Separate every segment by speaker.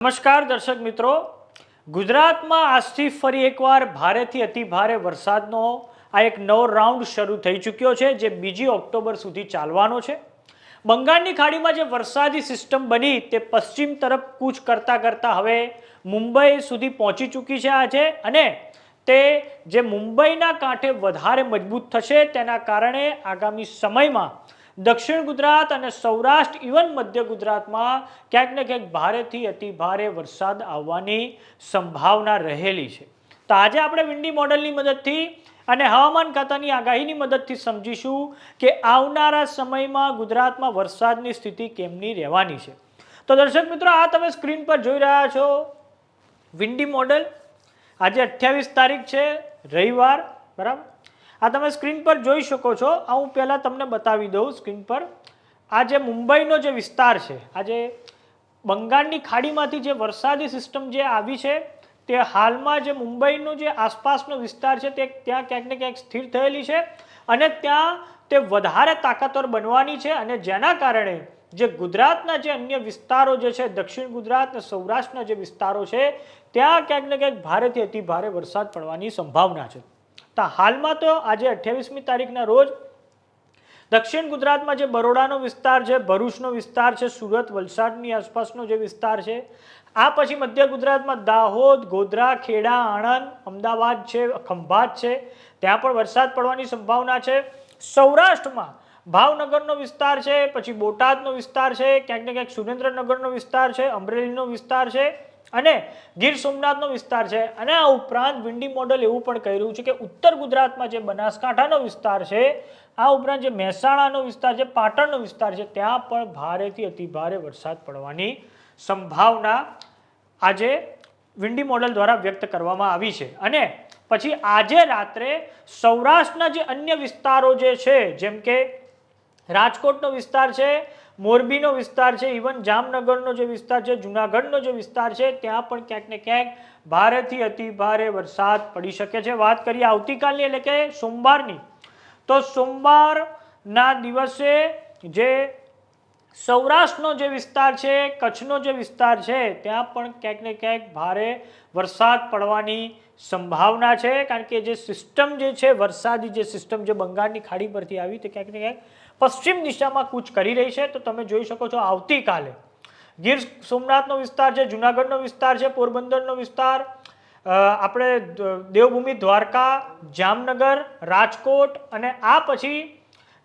Speaker 1: નમસ્કાર દર્શક મિત્રો. ગુજરાતમાં આજથી ફરી એકવાર ભારેથી અતિ ભારે વરસાદનો આ એક નવો રાઉન્ડ શરૂ થઈ ચૂક્યો છે, જે બીજી ઓક્ટોબર સુધી ચાલવાનો છે. બંગાળની ખાડીમાં જે વરસાદી સિસ્ટમ બની તે પશ્ચિમ તરફ કૂચ કરતાં કરતાં હવે મુંબઈ સુધી પહોંચી ચૂકી છે આજે અને તે જે મુંબઈના કાંઠે વધારે મજબૂત થશે તેના કારણે આગામી સમયમાં દક્ષિણ ગુજરાત અને સૌરાષ્ટ્ર ઇવન મધ્ય ગુજરાતમાં ક્યાંક ને ક્યાંક ભારેથી અતિ ભારે વરસાદ આવવાની સંભાવના રહેલી છે. તો આજે આપણે વિન્ડી મોડલની મદદથી અને હવામાન ખાતાની આગાહીની મદદથી સમજીશું કે આવનારા સમયમાં ગુજરાતમાં વરસાદની સ્થિતિ કેમની રહેવાની છે. તો દર્શક મિત્રો, આ તમે સ્ક્રીન પર જોઈ રહ્યા છો વિન્ડી મોડલ. આજે અઠ્યાવીસ તારીખ છે, રવિવાર, બરાબર? આ તમે સ્ક્રીન પર જોઈ શકો છો. આ હું પહેલાં તમને બતાવી દઉં સ્ક્રીન પર. આ જે મુંબઈનો જે વિસ્તાર છે, આ જે બંગાળની ખાડીમાંથી જે વરસાદી સિસ્ટમ જે આવી છે, તે હાલમાં જે મુંબઈનો જે આસપાસનો વિસ્તાર છે, તે ત્યાં ક્યાંક ને ક્યાંક સ્થિર થયેલી છે અને ત્યાં તે વધારે તાકાતવર બનવાની છે અને જેના કારણે જે ગુજરાતના જે અન્ય વિસ્તારો જે છે, દક્ષિણ ગુજરાત અને સૌરાષ્ટ્રના જે વિસ્તારો છે, ત્યાં ક્યાંક ને ક્યાંક ભારેથી અતિ ભારે વરસાદ પડવાની સંભાવના છે. હાલમાં તો આજે અઠ્યાવીસમી તારીખના રોજ દક્ષિણ ગુજરાતમાં જે બરોડાનો વિસ્તાર છે, ભરૂચનો વિસ્તાર છે, સુરત, વલસાડની આસપાસનો જે વિસ્તાર છે, આ પછી મધ્ય ગુજરાતમાં દાહોદ, ગોધરા, ખેડા, આણંદ, અમદાવાદ છે, ખંભાત છે, ત્યાં પણ વરસાદ પડવાની સંભાવના છે. સૌરાષ્ટ્રમાં ભાવનગરનો વિસ્તાર છે, પછી બોટાદનો વિસ્તાર છે, ક્યાંક ને ક્યાંક સુરેન્દ્રનગરનો વિસ્તાર છે, અમરેલીનો વિસ્તાર છે અને ગીર સોમનાથનો વિસ્તાર છે. અને આ ઉપરાંત વિંડી મોડલ એવું પણ કહી રહ્યું છે કે ઉત્તર ગુજરાતમાં જે બનાસકાંઠાનો વિસ્તાર છે, આ ઉપરાંત જે મહેસાણાનો વિસ્તાર છે, પાટણનો વિસ્તાર છે, ત્યાં પણ ભારેથી અતિ ભારે વરસાદ પડવાની સંભાવના આજે વિંડી મોડલ દ્વારા વ્યક્ત કરવામાં આવી છે. અને પછી આજે રાત્રે સૌરાષ્ટ્રના જે અન્ય વિસ્તારો જે છે, જેમ કે રાજકોટનો વિસ્તાર છે મોરબીનો વિસ્તાર છે ઇવન જામનગરનો જે વિસ્તાર છે, જુનાગઢનો જે વિસ્તાર છે, ત્યાં પણ ક્યાંક ને ક્યાંક ભારેથી અતિ ભારે વરસાદ પડી શકે છે. વાત કરીએ આવતીકાલની, એટલે કે સોમવારની, તો સોમવારના દિવસે જે સૌરાષ્ટ્રનો જે વિસ્તાર છે, કચ્છનો જે વિસ્તાર છે, ત્યાં પણ ક્યાંક ને ક્યાંક ભારે વરસાદ પડવાની સંભાવના છે. કારણ કે જે સિસ્ટમ જે છે, વરસાદી જે સિસ્ટમ જે બંગાળની ખાડી પરથી આવી, તે ક્યાંક ને ક્યાંક પશ્ચિમ દિશામાં કૂચ કરી રહી છે, તો તમે જોઈ શકો છો આવતીકાલે ગીર સોમનાથનો વિસ્તાર છે, જુનાગઢનો વિસ્તાર છે, પોરબંદરનો વિસ્તાર આપણે દેવભૂમિ દ્વારકા, જામનગર, રાજકોટ અને આ પછી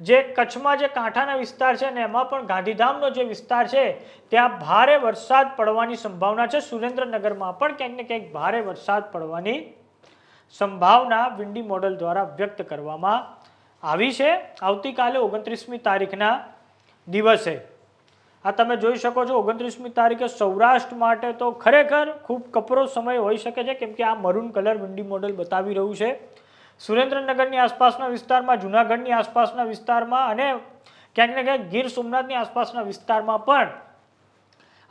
Speaker 1: જે કચ્છમાં જે કાંઠાના વિસ્તાર છે અને એમાં પણ ગાંધીધામનો જે વિસ્તાર છે, ત્યાં ભારે વરસાદ પડવાની સંભાવના છે. સુરેન્દ્રનગરમાં પણ ક્યાંક ને ક્યાંક ભારે વરસાદ પડવાની સંભાવના વિન્ડી મોડલ દ્વારા વ્યક્ત કરવામાં આવી છે. આવતીકાલે ઓગણત્રીસમી તારીખના દિવસે. આ તમે જોઈ શકો છો, ઓગણત્રીસમી તારીખે સૌરાષ્ટ્ર માટે તો ખરેખર ખૂબ કપરો સમય હોઈ શકે છે, કેમ કે આ મરૂન કલર વિન્ડી મોડલ બતાવી રહ્યું છે. સુરેન્દ્રનગરની આસપાસના વિસ્તારમાં, જુનાગઢની આસપાસના વિસ્તારમાં અને ક્યાંક ને ક્યાંક ગીર સોમનાથની આસપાસના વિસ્તારમાં પણ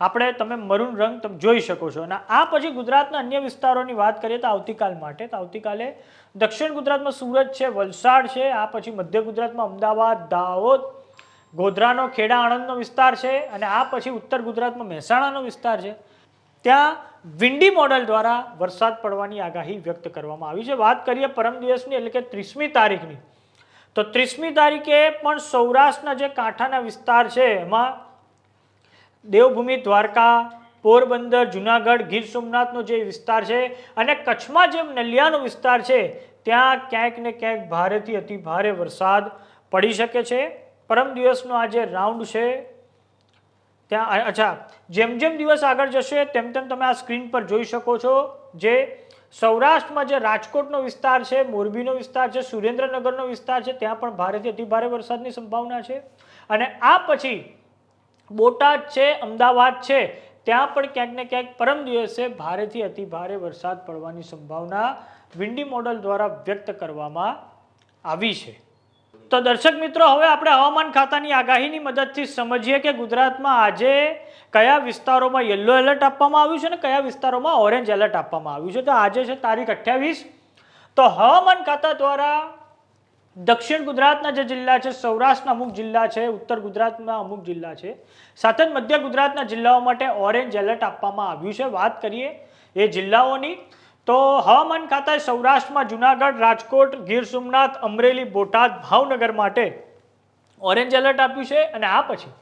Speaker 1: આપણે તમે મરૂન રંગ તમે જોઈ શકો છો. અને આ પછી ગુજરાતના અન્ય વિસ્તારોની વાત કરીએ તો આવતીકાલ માટે, તો આવતીકાલે દક્ષિણ ગુજરાતમાં સુરત છે, વલસાડ છે, આ પછી મધ્ય ગુજરાતમાં અમદાવાદ, દાહોદ, ગોધરાનો ખેડા, આણંદનો વિસ્તાર છે અને આ પછી ઉત્તર ગુજરાતમાં મહેસાણાનો વિસ્તાર છે. ત્યાં વિન્ડી મોડલ દ્વારા વરસાદ પડવાની આગાહી વ્યક્ત કરવામાં આવી છે. વાત કરીએ પરમ દિવસની એટલે કે ત્રીસમી તારીખની. તો ત્રીસમી તારીખે પણ સૌરાષ્ટ્રના જે કાંઠાના વિસ્તાર છે, એમાં દેવભૂમિ દ્વારકા, પોરબંદર, જુનાગઢ, ગીર સોમનાથનો જે વિસ્તાર છે અને કચ્છમાં જે નલિયાનો વિસ્તાર છે, ત્યાં ક્યાંક ને ક્યાંક ભારેથી અતિ ભારે વરસાદ પડી શકે છે. પરમ દિવસનો આ જે રાઉન્ડ છે. ત્યાં અચ્છા, જેમ જેમ દિવસ આગળ જશે, તેમ તેમ તમે આ સ્ક્રીન પર જોઈ શકો છો જે સૌરાષ્ટ્રમાં જે રાજકોટનો વિસ્તાર છે, મોરબીનો વિસ્તાર છે, સુરેન્દ્રનગરનો વિસ્તાર છે, ત્યાં પણ ભારેથી અતિ ભારે વરસાદની સંભાવના છે. અને આ પછી બોટાદ છે, અમદાવાદ છે, ત્યાં પણ ક્યાંક ને ક્યાંક પરમ દિવસે ભારેથી અતિ ભારે વરસાદ પડવાની સંભાવના વિન્ડી મોડલ દ્વારા વ્યક્ત કરવામાં આવી છે. તો દર્શક મિત્રો, હવે આપણે હવામાન ખાતાની આગાહીની મદદથી સમજીએ કે ગુજરાતમાં આજે કયા વિસ્તારોમાં યલો એલર્ટ આપવામાં આવ્યું છે અને કયા વિસ્તારોમાં ઓરેન્જ એલર્ટ આપવામાં આવ્યું છે. તો આજે છે તારીખ અઠ્યાવીસ. તો હવામાન ખાતા દ્વારા દક્ષિણ ગુજરાતના જે જિલ્લા છે, સૌરાષ્ટ્રના અમુક જિલ્લા છે, ઉત્તર ગુજરાતના અમુક જિલ્લા છે, સાથે મધ્ય ગુજરાતના જિલ્લાઓ માટે ઓરેન્જ એલર્ટ આપવામાં આવ્યું છે. વાત કરીએ એ જિલ્લાઓની, તો હવામાન ખાતાએ સૌરાષ્ટ્રમાં જુનાગઢ, રાજકોટ, ગીર સોમનાથ, અમરેલી, બોટાદ, ભાવનગર માટે ઓરેન્જ એલર્ટ આપ્યું છે અને આ પછી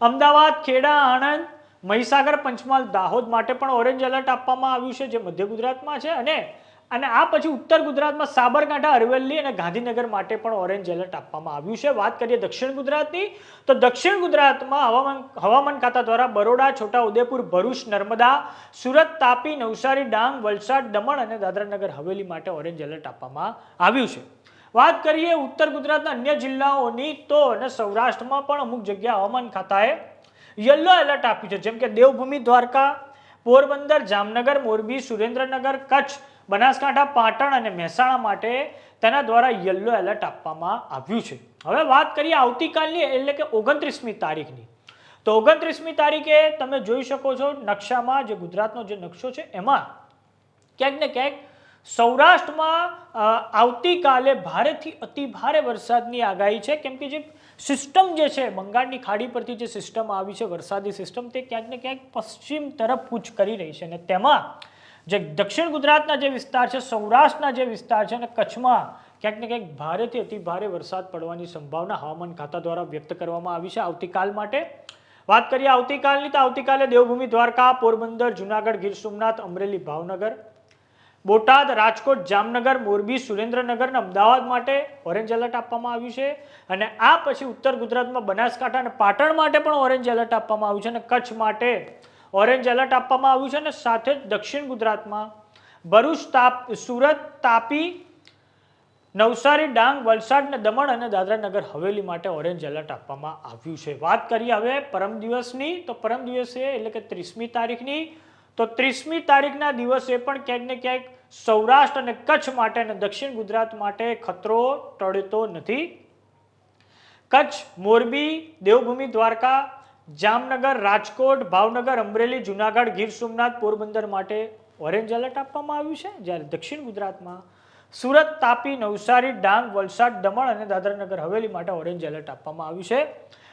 Speaker 1: અમદાવાદ, ખેડા, આણંદ, મહીસાગર, પંચમહાલ, દાહોદ માટે પણ ઓરેન્જ એલર્ટ આપવામાં આવ્યું છે, જે મધ્ય ગુજરાતમાં છે અને અને આ પછી ઉત્તર ગુજરાતમાં સાબરકાંઠા, અરવલ્લી અને ગાંધીનગર માટે પણ ઓરેન્જ એલર્ટ આપવામાં આવ્યું છે. વાત કરીએ દક્ષિણ ગુજરાતની, તો દક્ષિણ ગુજરાતમાં હવામાન હવામાન ખાતા દ્વારા બરોડા, છોટાઉદેપુર, ભરૂચ, નર્મદા, સુરત, તાપી, નવસારી, ડાંગ, વલસાડ, દમણ અને દાદરાનગર હવેલી માટે ઓરેન્જ એલર્ટ આપવામાં આવ્યું છે. વાત કરીએ ઉત્તર ગુજરાતના અન્ય જિલ્લાઓની, તો અને સૌરાષ્ટ્રમાં પણ અમુક જગ્યા હવામાન ખાતાએ યલો એલર્ટ આપ્યું છે. જેમ કે દેવભૂમિ દ્વારકા, પોરબંદર, જામનગર, મોરબી, સુરેન્દ્રનગર, કચ્છ બનાસકાંઠા, પાટણ અને મહેસાણા માટે તેના દ્વારા યલો એલર્ટ આપવામાં આવ્યું છે. હવે વાત કરીએ આવતીકાલની, એટલે કે ઓગણત્રીસમી તારીખની. તો ઓગણત્રીસમી તારીખે તમે જોઈ શકો છો નકશામાં જે ગુજરાતનો જે નકશો છે, એમાં ક્યાંક ને ક્યાંક સૌરાષ્ટ્રમાં આવતીકાલે ભારેથી અતિ ભારે વરસાદની આગાહી છે. કેમ કે જે સિસ્ટમ જે છે, બંગાળની ખાડી પરથી જે સિસ્ટમ આવી છે, વરસાદી સિસ્ટમ, તે ક્યાંક ને ક્યાંક પશ્ચિમ તરફ કૂચ કરી રહી છે. અને તેમાં જે દક્ષિણ ગુજરાતના જે વિસ્તાર છે, સૌરાષ્ટ્રના જે વિસ્તાર છે, અને કચ્છમાં ક્યાંક ને ક્યાંક ભારેથી અતિ ભારે વરસાદ પડવાની સંભાવના હવામાન ખાતા દ્વારા વ્યક્ત કરવામાં આવી છે. આવતીકાલ માટે વાત કરીએ આવતીકાલની, તો આવતીકાલે દેવભૂમિ દ્વારકા, પોરબંદર, જુનાગઢ, ગીર સોમનાથ, અમરેલી, ભાવનગર, બોટાદ, રાજકોટ, જામનગર, મોરબી, સુરેન્દ્રનગર અને અમદાવાદ માટે ઓરેન્જ એલર્ટ આપવામાં આવ્યું છે. અને આ પછી ઉત્તર ગુજરાતમાં બનાસકાંઠા અને પાટણ માટે પણ ઓરેન્જ એલર્ટ આપવામાં આવ્યું છે. અને કચ્છ માટે ઓરેન્જ એલર્ટ આપવામાં આવ્યું છે અને સાથે જ દક્ષિણ ગુજરાતમાં ભરૂચ તાપ, સુરત તાપી, નવસારી, ડાંગ, વલસાડ ને દમણ અને દાદરાનગર હવેલી માટે ઓરેન્જ એલર્ટ આપવામાં આવ્યું છે. વાત કરીએ હવે પરમ દિવસની, તો પરમ દિવસે એટલે કે ત્રીસમી તારીખની, તો ત્રીસમી તારીખના દિવસે પણ ક્યાંક ને ક્યાંક સૌરાષ્ટ્ર અને કચ્છ માટે અને દક્ષિણ ગુજરાત માટે ખતરો ટળતો નથી. કચ્છ, મોરબી, દેવભૂમિ, દ્વારકા જામનગર, રાજકોટ, ભાવનગર, અમરેલી, જુનાગઢ, ગીર સોમનાથ, પોરબંદર માટે ઓરેન્જ એલર્ટ આપવામાં આવ્યું છે. જ્યારે દક્ષિણ ગુજરાતમાં સુરત, તાપી, નવસારી, ડાંગ, વલસાડ, દમણ અને દાદરાનગર, હવેલી માટે ઓરેન્જ એલર્ટ આપવામાં આવ્યું છે.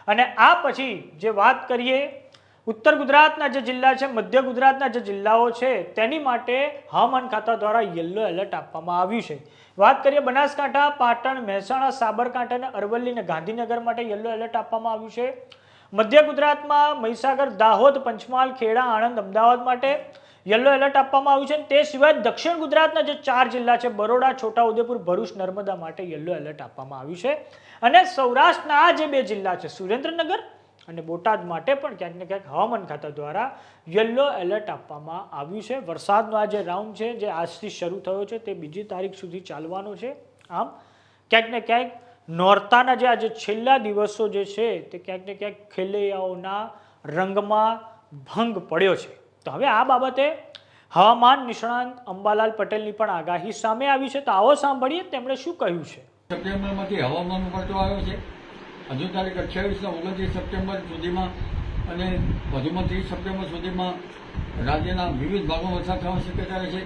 Speaker 1: અને આ પછી જે વાત કરીએ, ઉત્તર ગુજરાતના જે જિલ્લા છે, મધ્ય ગુજરાતના જે જિલ્લાઓ છે, તેની માટે હવામાન ખાતા દ્વારા યલો એલર્ટ આપવામાં આવ્યું છે. વાત કરીએ બનાસકાંઠા, પાટણ, મહેસાણા, સાબરકાંઠા અને અરવલ્લી અને ગાંધીનગર માટે યલો એલર્ટ આપવામાં આવ્યું છે. મધ્ય ગુજરાતમાં મહીસાગર, દાહોદ, પંચમહાલ, ખેડા, આણંદ, અમદાવાદ માટે યલો એલર્ટ આપવામાં આવ્યું છે તે સિવાય દક્ષિણ ગુજરાતના જે ચાર જિલ્લા છે, બરોડા, છોટાઉદેપુર, ભરૂચ, નર્મદા માટે યલો એલર્ટ આપવામાં આવ્યું છે. અને સૌરાષ્ટ્રના આ જે બે જિલ્લા છે, સુરેન્દ્રનગર અને બોટાદ માટે પણ ક્યાંક ને ક્યાંક હવામાન ખાતા દ્વારા યલો એલર્ટ આપવામાં આવ્યું છે. વરસાદનો આ જે રાઉન્ડ છે, જે આજથી શરૂ થયો છે, તે બીજી તારીખ સુધી ચાલવાનો છે. આમ, ક્યાંક ને ક્યાંક નોરતાના જે આજે છેલ્લા દિવસો જે છે તે ક્યાંક ને ક્યાંક ખેલૈયાઓના રંગમાં ભંગ પડ્યો છે. તો હવે આ બાબતે હવામાન નિષ્ણાંત અંબાલાલ પટેલની પણ આગાહી સામે આવી છે. તો આવો સાંભળીએ તેમણે શું કહ્યું છે.
Speaker 2: સપ્ટેમ્બરમાંથી હવામાન પલટો આવ્યો છે. હજુ તારીખ અઠ્યાવીસના ઓગણત્રીસ સપ્ટેમ્બર સુધીમાં અને વધુમાં ત્રીસ સપ્ટેમ્બર સુધીમાં રાજ્યના વિવિધ ભાગોમાં વરસાદ થવાની શક્યતા રહેશે.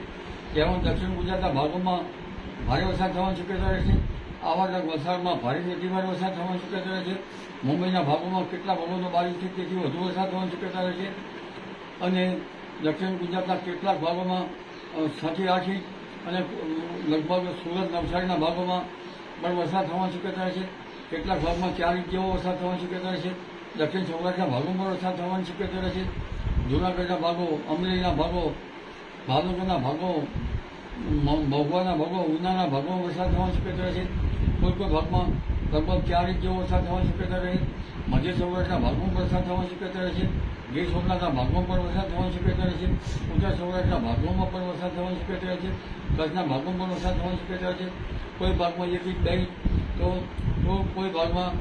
Speaker 2: જેમાં દક્ષિણ ગુજરાતના ભાગોમાં ભારે વરસાદ થવાની શક્યતા રહેશે. આવા વલસાડમાં ભારે અતિભારે વરસાદ થવાની શક્યતા રહેશે મુંબઈના ભાગોમાં કેટલા ભાગોનો બાવીસથી તેથી વધુ વરસાદ થવાની શક્યતા રહેશે અને દક્ષિણ ગુજરાતના કેટલાક ભાગોમાં અ, આઠ ઇંચ અને લગભગ સુરત નવસારીના ભાગોમાં પણ વરસાદ થવાની શક્યતા રહેશે કેટલાક ભાગમાં ચાર ઇંચ જેવો વરસાદ થવાની શક્યતા રહેશે દક્ષિણ સૌરાષ્ટ્રના ભાગોમાં પણ વરસાદ થવાની શક્યતા રહેશે જૂનાગઢના ભાગો અમરેલીના ભાગો ભાવનગરના ભાગો મહુવાના ભાગો ઉનાના ભાગોમાં વરસાદ થવાની શક્યતા રહેશે કોઈ કોઈ ભાગમાં લગભગ ચાર ઇંચ જેવો વરસાદ થવાની શક્યતા રહે. મધ્ય સૌરાષ્ટ્રના ભાગમાં વરસાદ થવાની શક્યતા રહેશે ગીર સોમનાથના ભાગમાં પણ વરસાદ થવાની શક્યતા રહેશે ઉત્તર સૌરાષ્ટ્રના ભાગોમાં પણ વરસાદ થવાની શક્યતા રહેશે કચ્છના ભાગમાં પણ વરસાદ થવાની શક્યતા રહેશે કોઈ ભાગમાં એક ઇંચ, બે ઇંચ, તો તો કોઈ ભાગમાં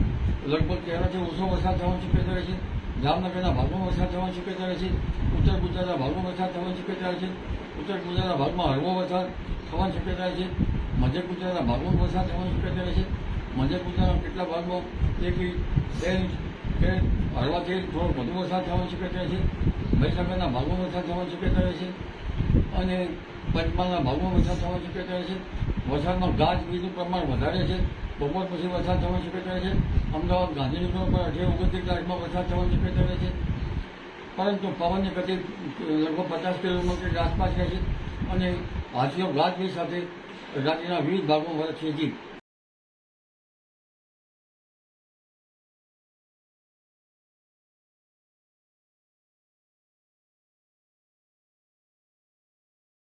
Speaker 2: લગભગ તેનાથી ઓછો વરસાદ થવાની શક્યતા રહેશે જામનગરના ભાગમાં વરસાદ થવાની શક્યતા રહેશે ઉત્તર ગુજરાતના ભાગમાં વરસાદ થવાની શક્યતા રહેશે ઉત્તર ગુજરાતના ભાગમાં હળવો વરસાદ થવાની શક્યતા રહેશે મધ્ય ગુજરાતના ભાગમાં વરસાદ થવાની શક્યતા છે. મધ્ય ગુજરાતના કેટલા ભાગમાં? એક બે ઇંચ કે હળવાથી થોડો વધુ વરસાદ થવાની શક્યતા છે. મહીસાગરના ભાગમાં વરસાદ થવાની શક્યતા છે. અને પંચમહાલના ભાગમાં વરસાદ થવાની શક્યતા છે. વરસાદમાં ગાજવીજનું પ્રમાણ વધારે છે. બપોર પછી વરસાદ થવાની શક્યતા છે. અમદાવાદ ગાંધીનગર પર અઢી ઓગણત્રીસ તારીખમાં વરસાદ થવાની શક્યતા છે. પરંતુ પવનની ગતિ લગભગ પચાસ કિલોમીટર આસપાસ રહે છે. અને હાથીઓ ગાજવીજ સાથે રાજ્યના વિવિધ ભાગોમાં છે જી.